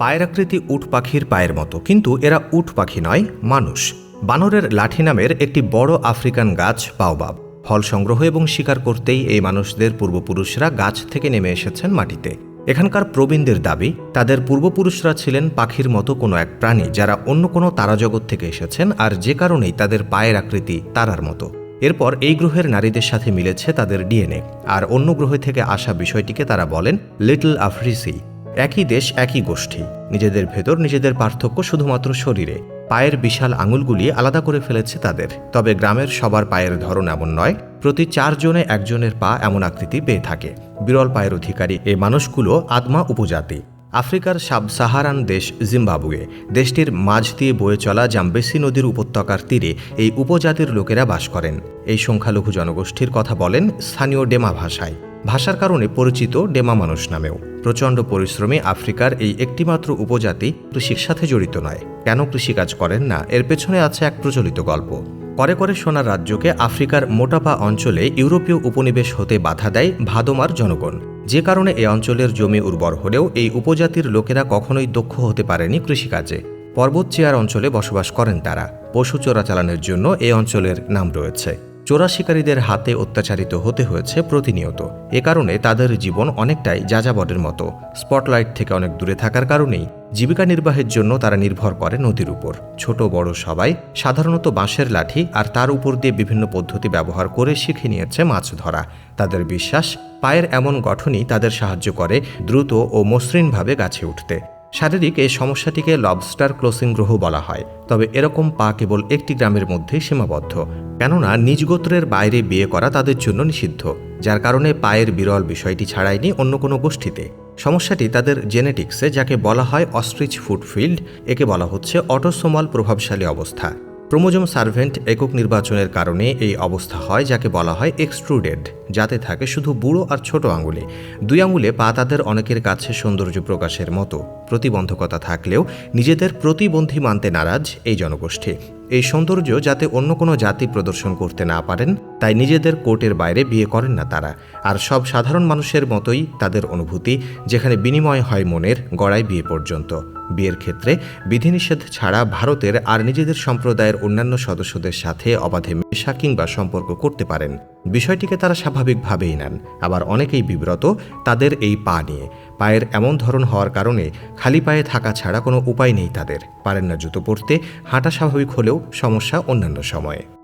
পায়ের আকৃতি উট পাখির পায়ের মতো। কিন্তু এরা উট পাখি নয়, মানুষ। বানরের লাঠি নামের একটি বড় আফ্রিকান গাছ বাওবাব। ফল সংগ্রহ এবং শিকার করতেই এই মানুষদের পূর্বপুরুষরা গাছ থেকে নেমে এসেছেন মাটিতে। এখানকার প্রবীণদের দাবি, তাদের পূর্বপুরুষরা ছিলেন পাখির মতো কোনো এক প্রাণী যারা অন্য কোনো তারাজগৎ থেকে এসেছেন আর যে কারণেই তাদের পায়ের আকৃতি তারার মতো। এরপর এই গ্রহের নারীদের সাথে মিলেছে তাদের ডিএনএ। আর অন্য গ্রহে থেকে আসা বিষয়টিকে তারা বলেন লিটল আফ্রিসি। একই দেশ, একই গোষ্ঠী। নিজেদের ভেতর নিজেদের পার্থক্য শুধুমাত্র শরীরে। পায়ের বিশাল আঙুলগুলি আলাদা করে ফেলেছে তাদের। তবে গ্রামের সবার পায়ের ধরন এমন নয়, প্রতি চারজনে একজনের পা এমন আকৃতি পেয়ে থাকে। বিরল পায়ের অধিকারী এই মানুষগুলো আদমা উপজাতি। আফ্রিকার সাব সাহারান দেশ জিম্বাবুয়ে। দেশটির মাঝ দিয়ে বয়ে চলা জাম্বেসি নদীর উপত্যকার তীরে এই উপজাতির লোকেরা বাস করেন। এই সংখ্যালঘু জনগোষ্ঠীর কথা বলেন স্থানীয় ডেমা ভাষায়। ভাষার কারণে পরিচিত ডেমা মানুষ নামেও। প্রচণ্ড পরিশ্রমে আফ্রিকার এই একটিমাত্র উপজাতি কৃষির সাথে জড়িত নয়। কেন কৃষিকাজ করেন না? এর পেছনে আছে এক প্রচলিত গল্প। করে করে সোনার রাজ্যকে আফ্রিকার মোটাপা অঞ্চলে ইউরোপীয় উপনিবেশ হতে বাধা দেয় ভাদমার জনগণ। যে কারণে এ অঞ্চলের জমি উর্বর হলেও এই উপজাতির লোকেরা কখনোই দক্ষ হতে পারেনি কৃষিকাজে। পর্বত চেয়ার অঞ্চলে বসবাস করেন তারা। পশু চোরাচালানের জন্য এই অঞ্চলের নাম রয়েছে। চোরা শিকারীদের হাতে অত্যাচারিত হতে হয়েছে প্রতিনিয়ত। এ কারণে তাদের জীবন অনেকটাই যাযাবরের মতো। স্পটলাইট থেকে অনেক দূরে থাকার কারণেই জীবিকা নির্বাহের জন্য তারা নির্ভর করে নদীর উপর। ছোট, বড় সবাই সাধারণত বাঁশের লাঠি আর তার উপর দিয়ে বিভিন্ন পদ্ধতি ব্যবহার করে শিখে নিয়েছে মাছ ধরা। তাদের বিশ্বাস, পায়ের এমন গঠনই তাদের সাহায্য করে দ্রুত ও মসৃণভাবে গাছে উঠতে। শারীরিক এই সমস্যাটিকে লবস্টার ক্লোসিং গ্রহ বলা হয়, তবে এরকম পা কেবল একটি গ্রামের মধ্যেই সীমাবদ্ধ, কেননা নিজ গোত্রের বাইরে বিয়ে করা তাদের জন্য নিষিদ্ধ, যার কারণে পায়ের বিরল বিষয়টি ছাড়ায়নি অন্য কোনো গোষ্ঠীতে। সমস্যাটি তাদের জেনেটিক্সে যাকে বলা হয় অস্ট্রিচ ফুডফিল্ড একে বলা হচ্ছে অটোসোমাল প্রভাবশালী অবস্থা। ক্রোমোজোম সার্ভেন্ট একক নির্বাচনের কারণে এই অবস্থা হয়, যাকে বলা হয় এক্সট্রুডেড যাতে থাকে শুধু বুড়ো আর ছোট আঙুলে। দুই আঙুলে পা তাদের অনেকের কাছে সৌন্দর্য প্রকাশের মতো। প্রতিবন্ধকতা থাকলেও নিজেদের প্রতিবন্ধী মানতে নারাজ এই জনগোষ্ঠী। এই সৌন্দর্য যাতে অন্য কোনো জাতি প্রদর্শন করতে না পারেন, তাই নিজেদের কোর্টের বাইরে বিয়ে করেন না তারা। আর সব সাধারণ মানুষের মতোই তাদের অনুভূতি, যেখানে বিনিময় হয় মনের গড়ায় বিয়ে পর্যন্ত। বিয়ের ক্ষেত্রে বিধিনিষেধ ছাড়া ভারতের আর নিজেদের সম্প্রদায়ের অন্যান্য সদস্যদের সাথে অবাধে মেশা কিংবা সম্পর্ক করতে পারেন। বিষয়টিকে তারা স্বাভাবিকভাবেই নেন। আবার অনেকেই বিব্রত তাদের এই পা নিয়ে। পায়ের এমন ধরন হওয়ার কারণে খালি পায়ে থাকা ছাড়া কোনো উপায় নেই তাদের। পারেন না জুতো পরতে, হাঁটা স্বাভাবিক হলেও সমস্যা অন্যান্য সময়ে।